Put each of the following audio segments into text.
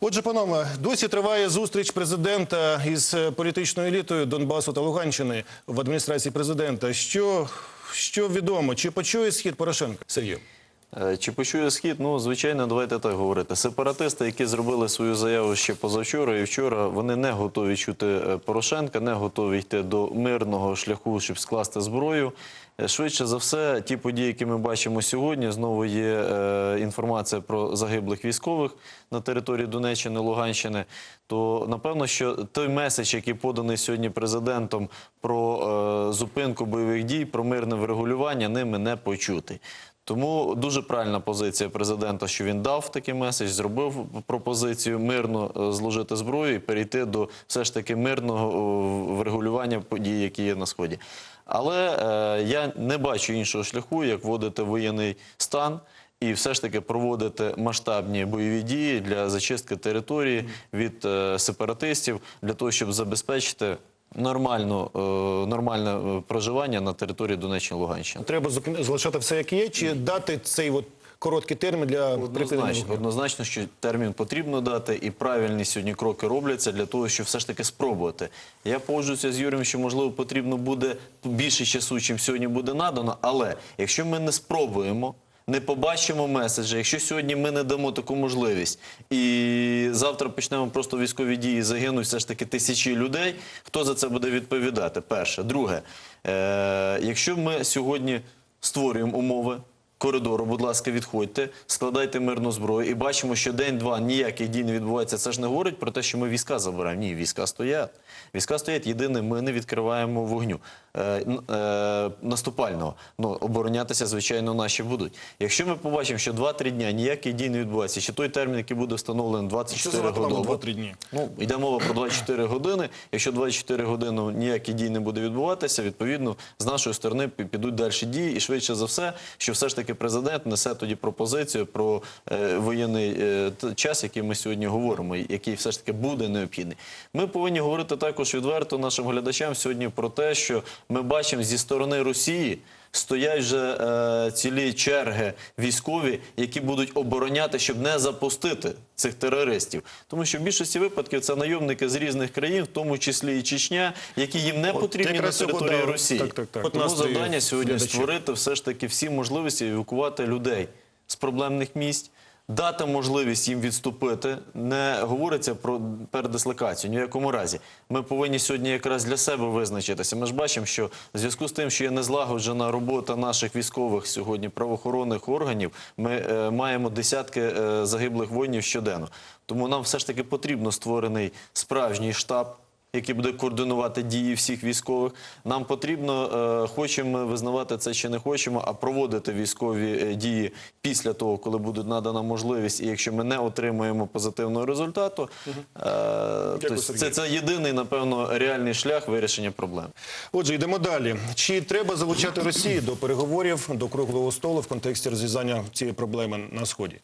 Отже, панове, досі триває зустріч президента із е, політичною елітою Донбасу та Луганщини в адміністрації президента. Що, що відомо? Чи почує схід Порошенка? Сергій. Е, Чи почує схід? Ну, звичайно, давайте так говорити. Сепаратисти, які зробили свою заяву ще позавчора і вчора, вони не готові чути е, Порошенка, не готові йти до мирного шляху, щоб скласти зброю. Швидше за все, ті події, які ми бачимо сьогодні, знову є е, інформація про загиблих військових на території Донеччини, Луганщини. То напевно, що той меседж, який поданий сьогодні президентом про е, зупинку бойових дій, про мирне врегулювання, ними не почути. Тому дуже правильна позиція президента, що він дав такий меседж, зробив пропозицію мирно е, зложити зброю і перейти до все ж таки мирного е, врегулювання подій, які є на сході. Але е, я не бачу іншого шляху, як вводити воєнний стан. І все ж таки проводити масштабні бойові дії для зачистки території від е, сепаратистів для того, щоб забезпечити нормально, е, нормальне е, проживання на території Донеччини Луганщини. Треба залишати все як є, чи дати цей от короткий термін для? Однозначно, однозначно, що термін потрібно дати, і правильні сьогодні кроки робляться для того, щоб все ж таки спробувати. Я погоджуюся з Юрієм, що можливо потрібно буде більше часу, чим сьогодні буде надано. Але якщо ми не спробуємо. Не побачимо меседжі, якщо сьогодні ми не дамо таку можливість, і завтра почнемо просто військові дії, загинуть все ж таки тисячі людей. Хто за це буде відповідати? Перше, друге, е- якщо ми сьогодні створюємо умови, коридору, будь ласка, відходьте, складайте мирну зброю і бачимо, що день-два ніяких дій не відбувається. Це ж не говорить про те, що ми війська забираємо. Ні, війська стоять. Війська стоять. Єдине, ми не відкриваємо вогню е, е, наступального. Ну оборонятися, звичайно, наші будуть. Якщо ми побачимо, що 2-3 дня ніяких дій не відбувається, чи той термін, який буде встановлений 24 години. 2-3 дні? Ну, йде мова про 24 години. Якщо 24 години ніякі дій не буде відбуватися, відповідно, з нашої сторони підуть далі дії. І швидше за все, що все ж таки президент несе тоді пропозицію про е, воєнний е, час, який ми сьогодні говоримо, який все ж таки буде необхідний. Ми повинні говорити також відверто нашим глядачам сьогодні про те, що ми бачимо зі сторони Росії. Стоять вже е, цілі черги військові, які будуть обороняти, щоб не запустити цих терористів. Тому що в більшості випадків це найомники з різних країн, в тому числі і Чечня, які їм не потрібні на якраз території да, Росії. так, так, так. От Тому завдання сьогодні створити все ж таки всі можливості евакувати людей з проблемних місць. Дати можливість їм відступити, не говориться про передислокацію ні в якому разі. Ми повинні сьогодні якраз для себе визначитися. Ми ж бачимо, що в зв'язку з тим, що є незлагоджена робота наших військових сьогодні правоохоронних органів, ми е, маємо десятки е, загиблих воїнів щоденно. Тому нам все ж таки потрібно створений справжній штаб який буде координувати дії всіх військових. Нам потрібно, е, хочемо ми визнавати це чи не хочемо, а проводити військові е, дії після того, коли буде надана можливість. І якщо ми не отримаємо позитивного результату, то це, це єдиний, напевно, реальний шлях вирішення проблем. Отже, йдемо далі. Чи треба залучати Росію до переговорів до круглого столу в контексті розв'язання цієї проблеми на сході?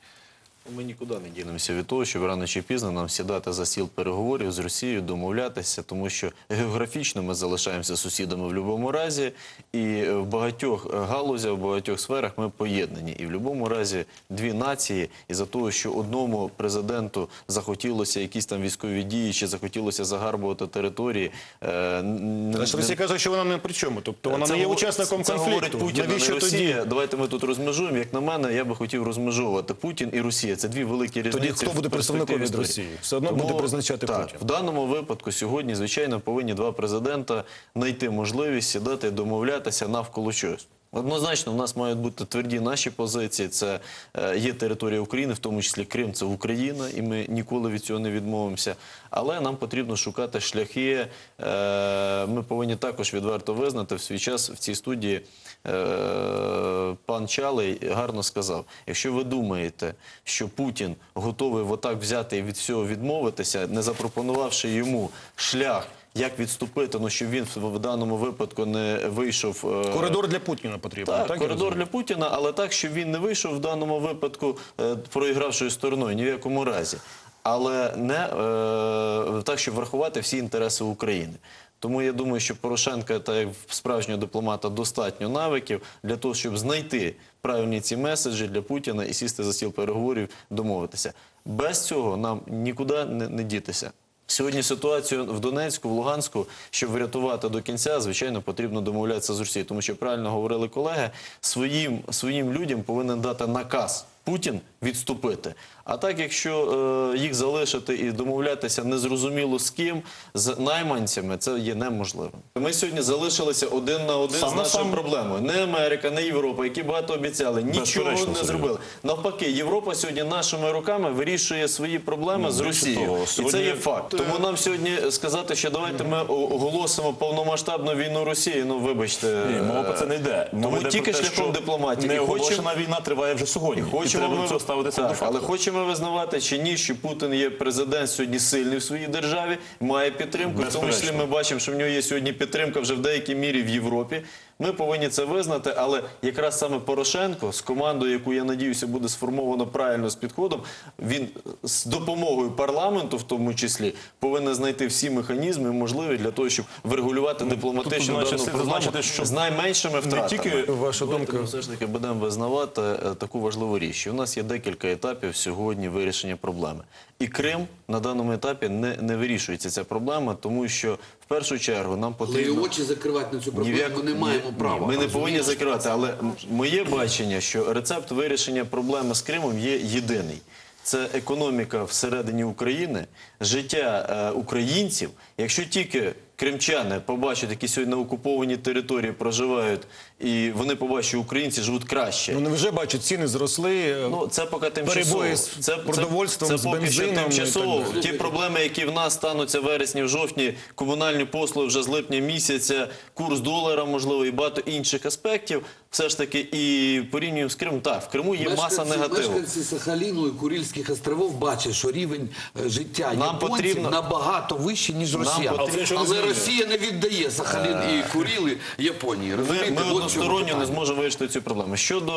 Ми нікуди не дінемося від того, щоб рано чи пізно нам сідати за стіл переговорів з Росією, домовлятися, тому що географічно ми залишаємося сусідами в будь-якому разі, і в багатьох галузях, в багатьох сферах ми поєднані. І в будь-якому разі дві нації, і за того, що одному президенту захотілося якісь там військові дії, чи захотілося загарбувати території, е, н- Росія каже, що вона не при чому. Тобто вона це не є учасником це говорить конфлікту. Путін, а не Навіщо Росія. тоді? Давайте ми тут розмежуємо. Як на мене, я би хотів розмежовувати Путін і Росія. Це дві великі різниці. Тоді хто буде представником від. Росії? Все одно буде призначати так, Путін. В даному випадку сьогодні, звичайно, повинні два президента знайти можливість сідати домовлятися навколо чогось. Однозначно, в нас мають бути тверді наші позиції. Це е, є територія України, в тому числі Крим, це Україна, і ми ніколи від цього не відмовимося. Але нам потрібно шукати шляхи. Е, ми повинні також відверто визнати в свій час в цій студії. Е, пан Чалий гарно сказав: якщо ви думаєте, що Путін готовий отак взяти і від всього відмовитися, не запропонувавши йому шлях. Як відступити, ну щоб він в даному випадку не вийшов е, Коридор для Путіна потрібен. так, так коридор для Путіна, але так, щоб він не вийшов в даному випадку е, проігравшою стороною, ні в якому разі. Але не е, так, щоб врахувати всі інтереси України. Тому я думаю, що Порошенка та як справжнього дипломата достатньо навиків для того, щоб знайти правильні ці меседжі для Путіна і сісти за стіл переговорів, домовитися. Без цього нам нікуди не, не дітися. Сьогодні ситуацію в Донецьку, в Луганську, щоб врятувати до кінця, звичайно, потрібно домовлятися з Росією. Тому що правильно говорили колеги, своїм, своїм людям повинен дати наказ Путін відступити. А так, якщо е, їх залишити і домовлятися незрозуміло з ким, з найманцями, це є неможливим. Ми сьогодні залишилися один на один Сам з нашою сам. проблемою. Не Америка, не Європа, які багато обіцяли, нічого не зробили. Навпаки, Європа сьогодні нашими руками вирішує свої проблеми з Росією. того, І це є факт. Тому нам сьогодні сказати, що давайте ми оголосимо повномасштабну війну Росії. Ну вибачте, Ні, мова про це не йде. Тому тільки те, шляхом дипломатії. Не І війна триває вже сьогодні. Хочемо треба ми, до цього ставитися так, до факту. але хочемо визнавати чи ні, що Путін є президент сьогодні сильний в своїй державі, має підтримку. В тому числі ми бачимо, що в нього є сьогодні підтримка вже в деякій мірі в Європі. Ми повинні це визнати, але якраз саме Порошенко з командою, яку я надіюся буде сформовано правильно з підходом, він з допомогою парламенту, в тому числі, повинен знайти всі механізми можливі для того, щоб врегулювати дипломатичну дану проблему що з найменшими втратами. тільки Ваша думка. ми все ж таки будемо визнавати е, таку важливу річ. У нас є декілька етапів сьогодні вирішення проблеми. І Крим на даному етапі не, не вирішується ця проблема, тому що першу чергу нам Але і очі закривати на цю Ні проблему яку- не маємо ні, права. Ні, ми не повинні закривати, але моє бачення, що рецепт вирішення проблеми з Кримом є єдиний. Це економіка всередині України, життя е, українців. Якщо тільки кримчани побачать, які сьогодні на окупованій території проживають, і вони побачать, що українці живуть краще. Ну, не вже бачу, ціни зросли. Ну, це поки тимчасово. Перебої з продовольством, це, з це поки що бензином і тимчасово. Ті проблеми, які в нас стануться в вересні, в жовтні, комунальні послуги вже з липня місяця, курс долара, можливо, і багато інших аспектів. Все ж таки, і порівнюємо з Кримом. Так, в Криму є маса Мешканці- негативу. Мешканці Сахаліну і Курильських островів бачать, що рівень е, життя Нам японців потрібно- набагато вищий, ніж Росія. потрібно- Але Росія не віддає Сахалін і Куріли Японії. Ми, Розумієте? ми чому односторонньо не зможемо вирішити цю проблему. Щодо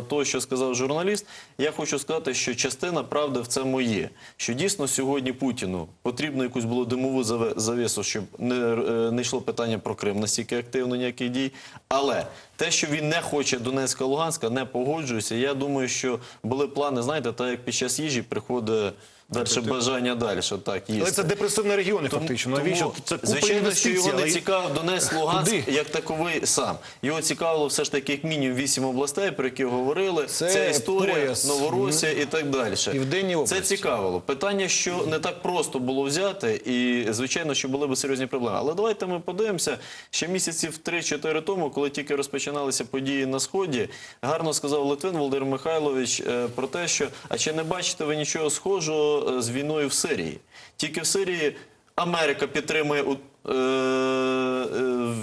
е, того, що сказав журналіст, я хочу сказати, що частина правди в цьому є. Що дійсно сьогодні Путіну потрібно якусь було димову завісу, щоб не, е, не йшло питання про Крим настільки активно ніяких дій. Але те, що він не хоче Донецька, Луганська, не погоджується. Я думаю, що були плани, знаєте, так як під час їжі приходить далі бажання далі, так їсти. Але це депресивні регіони, фактично. Навіщо? Це купа звичайно, що його не але- цікавив Донецьк, Луганськ Куди? як таковий сам. Його цікавило все ж таки як мінімум вісім областей, про які говорили. Це Ця історія, пояс. Новоросія і так далі. Південні Це цікавило. Питання, що не так просто було взяти, і звичайно, що були б серйозні проблеми. Але давайте ми подивимося. Ще місяців 3-4 тому, коли тільки розпочиналися події на сході, гарно сказав Литвин Володимир Михайлович е, про те, що а чи не бачите ви нічого схожого е, з війною в Сирії? Тільки в Сирії Америка підтримує е, е,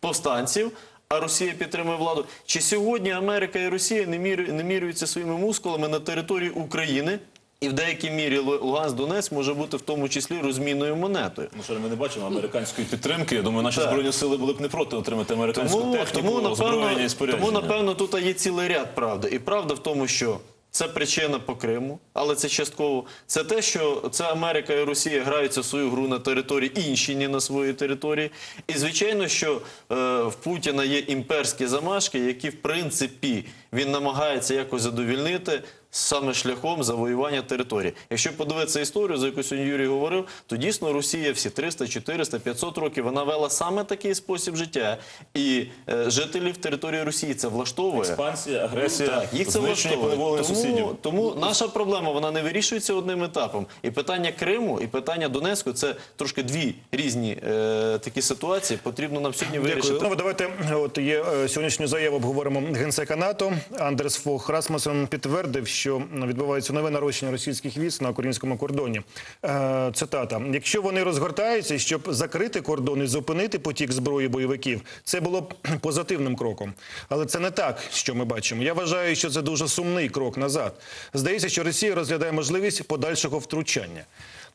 повстанців. А Росія підтримує владу. Чи сьогодні Америка і Росія не, мірю, не міряються своїми мускулами на території України? І в деякій мірі Лу- Луганськ Донець може бути в тому числі розмінною монетою. Ну, що ми не бачимо американської підтримки. Я думаю, наші Так. збройні сили були б не проти отримати американську Тому, техніку, тому, озброєння і спорядження. тому, напевно, тут є цілий ряд правди. І правда в тому, що це причина по Криму, але це частково. Це те, що це Америка і Росія граються свою гру на території інші, ні на своїй території. І звичайно, що е, в Путіна є імперські замашки, які в принципі він намагається якось задовільнити. Саме шляхом завоювання території. Якщо подивитися історію, за яку сьогодні Юрій говорив, то дійсно Росія всі 300, 400, 500 років вона вела саме такий спосіб життя. І е, жителів території Росії це влаштовує. Експансія, агресія, Так, їх це влаштовує. поневолення сусідів. Тому, тому наша проблема вона не вирішується одним етапом. І питання Криму, і питання Донецьку це трошки дві різні е, такі ситуації. Потрібно нам сьогодні вирішити. Дякую. Ну, давайте от є е, сьогоднішню заяву обговоримо генсека НАТО. Андерс Фох Расмусен підтвердив, що відбувається нове нарощення російських військ на українському кордоні. Е, Цитата: якщо вони розгортаються, щоб закрити кордон і зупинити потік зброї бойовиків, це було б позитивним кроком. Але це не так, що ми бачимо. Я вважаю, що це дуже сумний крок назад. Здається, що Росія розглядає можливість подальшого втручання.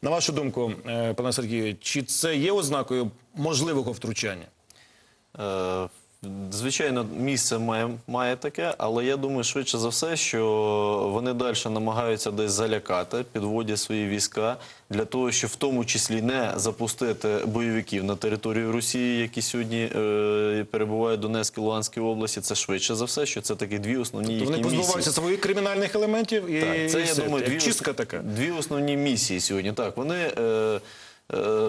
На вашу думку, е, пане Сергію, чи це є ознакою можливого втручання? Е, Звичайно, місце має, має таке, але я думаю, швидше за все, що вони далі намагаються десь залякати, підводять свої війська для того, щоб в тому числі не запустити бойовиків на територію Росії, які сьогодні е, перебувають в Донецькій Луганській області. Це швидше за все, що це такі дві основні То їхні вони місії. позбуваються своїх кримінальних елементів і, Так, це і я все. думаю, дві, чистка така. дві основні місії сьогодні. Так, вони е,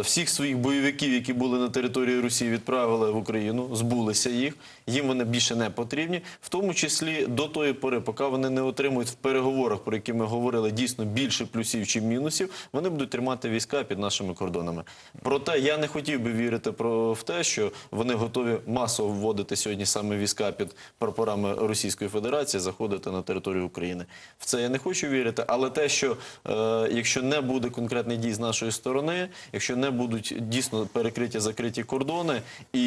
всіх своїх бойовиків, які були на території Росії, відправили в Україну, збулися їх. Їм вони більше не потрібні, в тому числі до тої пори, поки вони не отримують в переговорах, про які ми говорили, дійсно більше плюсів чи мінусів, вони будуть тримати війська під нашими кордонами. Проте я не хотів би вірити про в те, що вони готові масово вводити сьогодні саме війська під прапорами Російської Федерації, заходити на територію України. В це я не хочу вірити, але те, що е, якщо не буде конкретних дій з нашої сторони, якщо не будуть дійсно перекриті закриті кордони і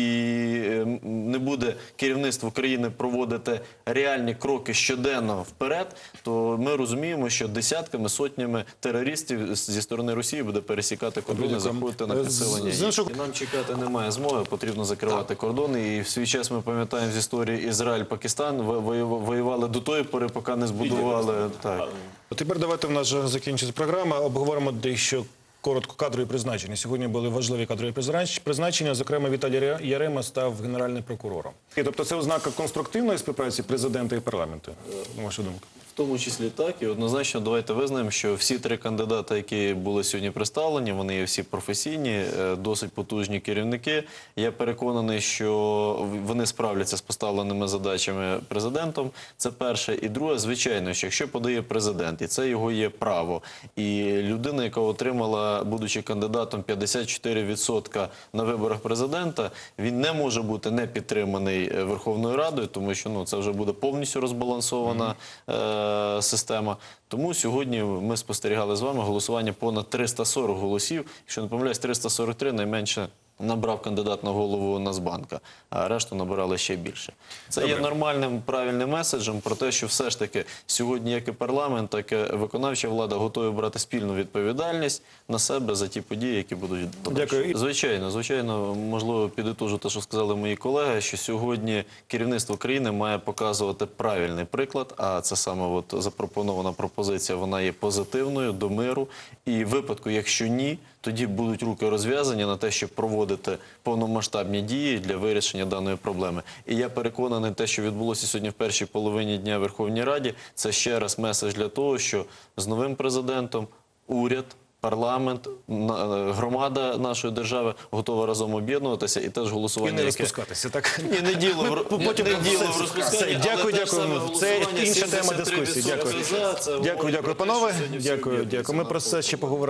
е, не буде керівництво країни проводити реальні кроки щоденно вперед, то ми розуміємо, що десятками, сотнями терористів зі сторони Росії буде пересікати кордони, заходити на Е, підсилення. І нам чекати немає змоги, потрібно закривати кордони. І в свій час ми пам'ятаємо з історії Ізраїль-Пакистан во- воювали до тої пори, поки не збудували так. Тепер давайте в нас вже закінчиться програма. Обговоримо дещо коротко кадрові призначення. Сьогодні були важливі кадрові признач- призначення. Зокрема, Віталій Ярема став генеральним прокурором. Тобто, це ознака конструктивної співпраці президента і парламенту. На вашу думку? Тому числі так, і однозначно давайте визнаємо, що всі три кандидати, які були сьогодні представлені, вони є всі професійні, е, досить потужні керівники. Я переконаний, що вони справляться з поставленими задачами президентом. Це перше. І друге, звичайно, що якщо подає президент, і це його є право, і людина, яка отримала, будучи кандидатом 54% на виборах президента, він не може бути не підтриманий е, Верховною Радою, тому що ну це вже буде повністю розбалансована е, система. Тому сьогодні ми спостерігали з вами голосування понад 340 голосів. Якщо не помиляюсь, 343 найменше. Набрав кандидат на голову Нацбанка, а решту набирали ще більше. Це є нормальним правильним меседжем про те, що все ж таки сьогодні, як і парламент, так і виконавча влада готові брати спільну відповідальність на себе за ті події, які будуть. Дякую. Звичайно, звичайно, можливо, підітожу те, що сказали мої колеги, що сьогодні керівництво країни має показувати правильний приклад. А це саме от запропонована пропозиція, вона є позитивною до миру. І в випадку, якщо ні, тоді будуть руки розв'язані на те, щоб проводити повномасштабні дії для вирішення даної проблеми. І я переконаний, те, що відбулося сьогодні в першій половині дня в Верховній Раді, це ще раз меседж для того, що з новим президентом уряд. Парламент, громада нашої держави готова разом об'єднуватися і теж І голосування. не яке- розпускатися. Так Ні, не діло в потім не діло в розпусканні. Дякую, дякую. Це інша тема 73% дискусії. Дякую. Дякую, дякую, панове. Дякую, дякую. Ми про це ще поговоримо.